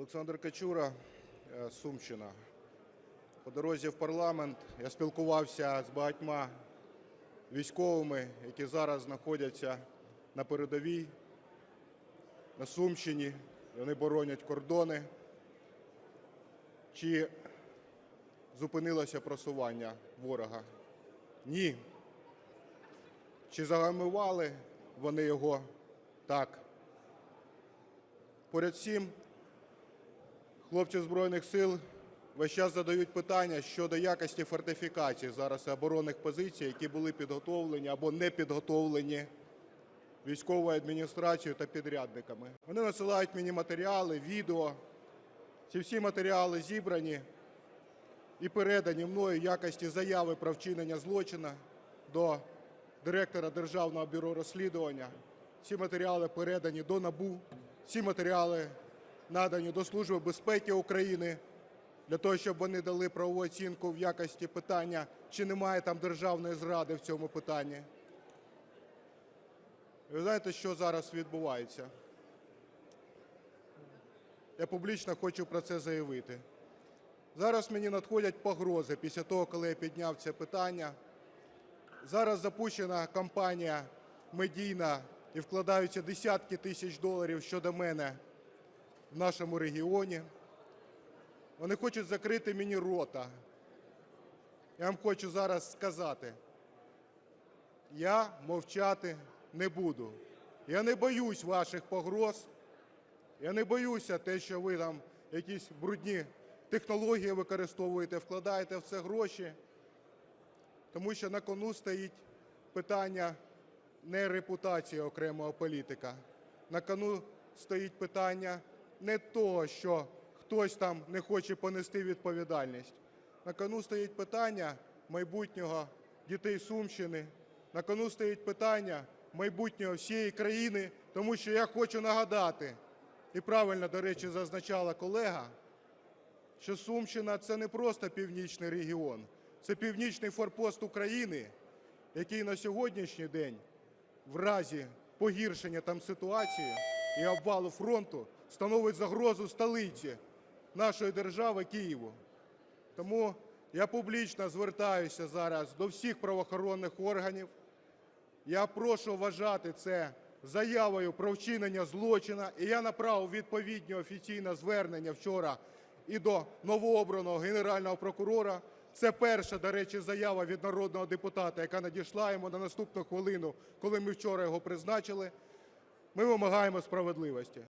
Олександр Качура, е, Сумщина. По дорозі в парламент я спілкувався з багатьма військовими, які зараз знаходяться на передовій, на Сумщині. Вони боронять кордони. Чи зупинилося просування ворога? Ні. Чи загамували вони його? Так. Поряд з хлопці Збройних сил весь час задають питання щодо якості фортифікацій зараз оборонних позицій, які були підготовлені або не підготовлені військовою адміністрацією та підрядниками. Вони насилають мені матеріали, відео. Ці всі матеріали зібрані і передані мною в якості заяви про вчинення злочину до директора Державного бюро розслідування. Ці матеріали передані до НАБУ. Ці матеріали надані до Служби безпеки України для того, щоб вони дали правову оцінку в якості питання, чи немає там державної зради в цьому питанні. Ви знаєте, що зараз відбувається? Я публічно хочу про це заявити. Зараз мені надходять погрози після того, коли я підняв це питання. Зараз запущена кампанія медійна і вкладаються десятки тисяч доларів щодо мене в нашому регіоні. Вони хочуть закрити мені рота. Я вам хочу зараз сказати, я мовчати не буду. Я не боюсь ваших погроз. Я не боюся те, що ви там якісь брудні технології використовуєте, вкладаєте в це гроші, тому що на кону стоїть питання не репутації окремого політика. На кону стоїть питання не того, що хтось там не хоче понести відповідальність. На кону стоїть питання майбутнього дітей Сумщини. На кону стоїть питання майбутнього всієї країни, тому що я хочу нагадати, і правильно, до речі, зазначала колега, що Сумщина – це не просто північний регіон, це північний форпост України, який на сьогоднішній день в разі погіршення там ситуації і обвалу фронту становить загрозу столиці нашої держави Києву. Тому я публічно звертаюся зараз до всіх правоохоронних органів. Я прошу вважати це заявою про вчинення злочину, і я направив відповідне офіційне звернення вчора і до новообраного Генерального прокурора. Це перша, до речі, заява від народного депутата, яка надійшла йому на наступну хвилину, коли ми вчора його призначили. Ми вимагаємо справедливості.